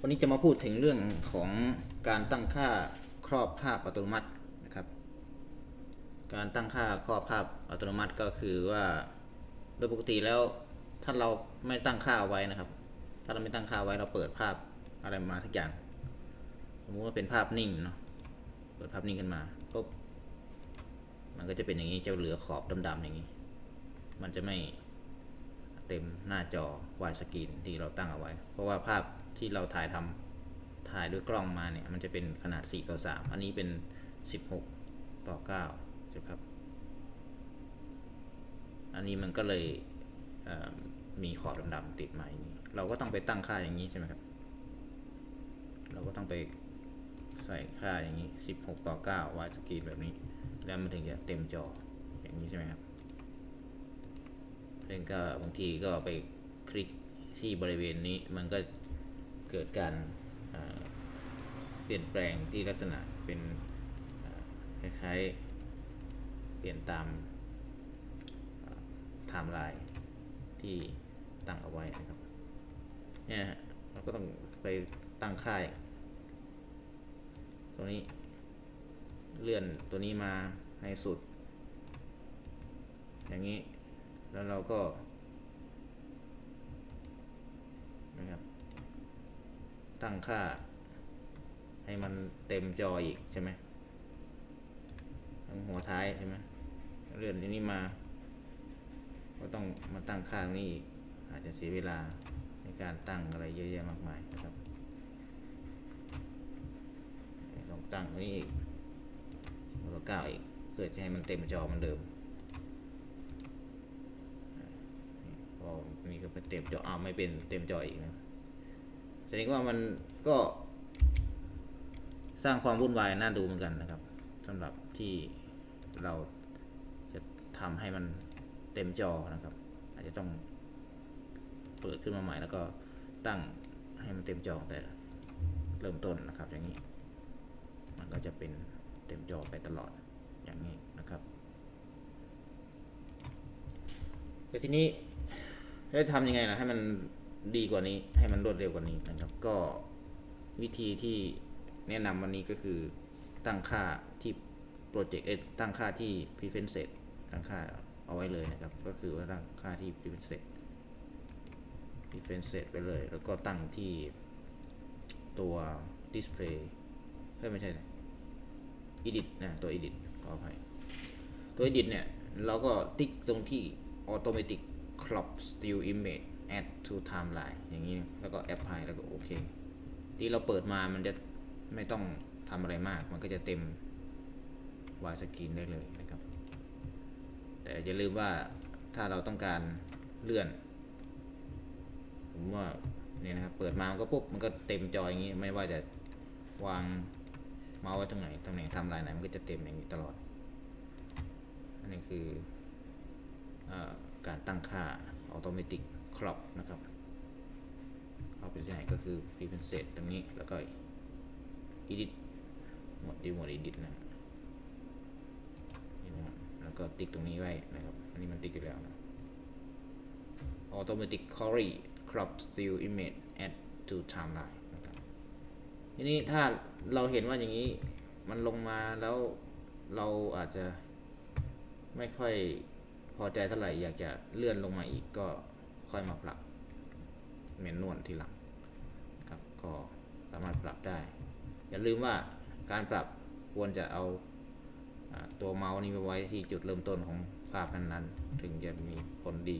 วันนี้จะมาพูดถึงเรื่องของการตั้งค่าครอบภาพอัตโนมัตินะครับ การตั้งค่าครอบภาพอัตโนมัติก็คือว่าโดยปกติแล้วถ้าเราไม่ตั้งค่าเอาไว้นะครับ ถ้าเราไม่ตั้งค่าไว้เราเปิดภาพอะไรมาทุกอย่าง สมมติว่าเป็นภาพนิ่งเนาะ เปิดภาพนิ่งขึ้นมาปุ๊บมันก็จะเป็นอย่างนี้จะเหลือขอบดำๆอย่างนี้ มันจะไม่ เต็มหน้าจอวายสกรีนที่เราตั้งเอาไว้ เพราะว่าภาพที่เราถ่ายทำถ่ายด้วยกล้องมาเนี่ย มันจะเป็นขนาด 4 ต่อ 3 อันนี้เป็น 16 ต่อ9ใช่ครับ อันนี้มันก็เลยเมีขอบดำๆติดมาอย่างนี้ เราก็ต้องไปตั้งค่าอย่างนี้ใช่ไหมครับ เราก็ต้องไปใส่ค่าอย่างนี้ 16 ต่อ9วายสกรีนแบบนี้ แล้วมันถึงจะเต็มจออย่างนี้ใช่ไหมครับ ซึ่งก็บางทีก็ไปคลิกที่บริเวณนี้มันก็เกิดการเปลี่ยนแปลงที่ลักษณะเป็นคล้ายๆเปลี่ยนตามไทม์ไลน์ที่ตั้งเอาไว้นะครับเนี่ยฮะเราก็ต้องไปตั้งค่าย ตัวนี้เลื่อนตัวนี้มาให้สุด อย่างนี้ แล้วเราก็นะครับ ตั้งค่า ให้มันเต็มจออีกใช่ไหมทั้งหัวท้ายใช่ไหมเลื่อนอันนี้มา ก็ต้องมาตั้งค่าตรงนี้อีก อาจจะเสียเวลาในการตั้งอะไรเยอะแยะมากมายนะครับลองตั้งตรงนี้อีกตัวเก้าอีกเพื่อจะให้มันเต็มจอเหมันเดิม พอ นี่ก็เป็นเต็มจออ้าวไม่เป็นเต็มจออีกนะแสดงว่ามันก็ สร้างความวุ่นวายน่าดูเหมือนกันนะครับสำหรับที่เราจะทำให้มันเต็มจอนะครับ อาจจะต้องเปิดขึ้นมาใหม่แล้วก็ตั้งให้มันเต็มจอแต่เริ่มต้นนะครับ อย่างนี้ มันก็จะเป็นเต็มจอไปตลอดอย่างนี้นะครับแต่ทีนี้ แล้วทำยังไงล่ะให้มันดีกว่านี้ ให้มันรวดเร็วกว่านี้นะครับ ก็วิธีที่แนะนำวันนี้ก็คือตั้งค่าที่โปรเจกต์ตั้งค่าที่ prevent set ตั้งค่าเอาไว้เลยนะครับ ก็คือว่าตั้งค่าที่ prevent set prevent set ไปเลย แล้วก็ตั้งที่ตัว display เฮ้ยไม่ใช่นะ edit นะตัว edit ขออภัยตัว edit เนี่ย เราก็ติ๊กตรงที่ automatic crop still image add to timeline อย่างนี้แล้วก็ apply แล้วก็โอเคที่เราเปิดมามันจะไม่ต้องทำอะไรมาก มันก็จะเต็มวายสกรีนได้เลยนะครับ แต่อย่าลืมว่าถ้าเราต้องการเลื่อน ผมว่าเนี่ยนะครับ เปิดมามันก็ปุ๊บ มันก็เต็มจออย่างนี้ ไม่ว่าจะวางเมาส์ไว้ตรงไหนตำแหน่งไทำลายไหน มันก็จะเต็มอย่างนี้ตลอด อันนี้คือ ตั้งค่า automatic crop นะครับเอาไปที่ไหนก็คือ prevent set ตรงนี้แล้วก็ edit หมดดีหมด edit นะนี่นะแล้วก็ติ๊กตรงนี้ไว้นะครับ อันนี้มันติ๊กอยู่แล้วนะ automatic query crop still image add to timeline นะครับทีนี้ถ้าเราเห็นว่าอย่างนี้มันลงมาแล้วเราอาจจะไม่ค่อย พอใจเท่าไหร่อยากจะเลื่อนลงมาอีกก็ค่อยมาปรับเมนนวลทีหลังครับก็สามารถปรับได้ อย่าลืมว่าการปรับควรจะเอาตัวเมาส์นี้ไปไว้ที่จุดเริ่มต้นของภาพนั้นๆ ถึงจะมีผลดี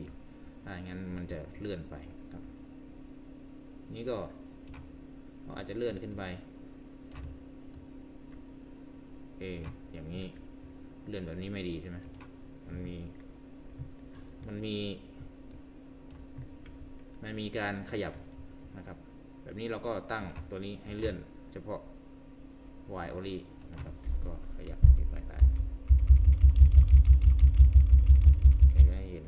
ถ้าอย่างนั้นมันจะเลื่อนไปครับ นี่ก็อาจจะเลื่อนขึ้นไปเอออย่างนี้เลื่อนแบบนี้ไม่ดีใช่ไหมมันมี มันมี มันมีการขยับนะครับ แบบนี้เราก็ตั้งตัวนี้ให้เลื่อนเฉพาะ y only นะครับ ก็ขยับไปได้ให้เห็น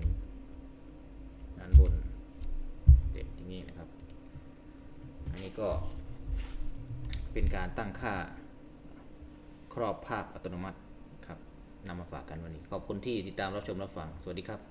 ด้านบนเด็ดที่นี่นะครับ อันนี้ก็เป็นการตั้งค่าครอบภาพอัตโนมัติครับนำมาฝากกันวันนี้ ขอบคุณที่ติดตามรับชมรับฟัง สวัสดีครับ